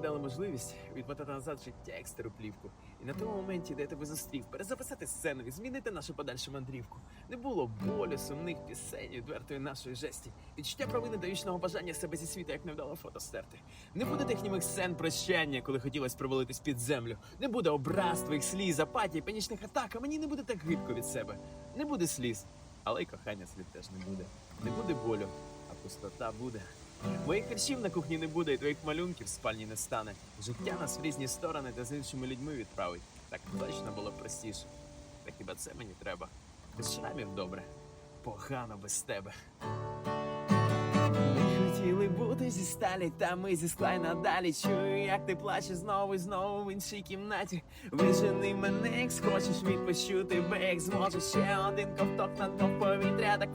дали можливість відмотати назад життя як стару плівку. І на тому моменті, де я тебе зустрів, перезаписати сцену і змінити нашу подальшу мандрівку. Не було болю, сумних пісень, відвертої нашої жесті. Відчуття провини та вічного бажання себе зі світу, як невдало фото стерти. Не буде тих німих сцен прощання, коли хотілось провалитись під землю. Не буде образ твоїх сліз, апатії, панічних атак, а мені не буде так гидко від себе. Не буде сліз, але й кохання слід теж не буде. Не буде болю, а пустота буде. Моїх харчів на кухні не буде, і твоїх малюнків в спальні не стане. Життя нас в різні сторони та з іншими людьми відправить. Так точно було простіше. Та хіба це мені треба? Без шрамів добре. Погано без тебе. Ми хотіли бути зі сталі, та ми зі скла й надалі. Чую, як ти плачеш знову і знову в іншій кімнаті. Вижени мене, як схочеш, відпущу тебе, як зможеш. Ще один ковток на повітря так.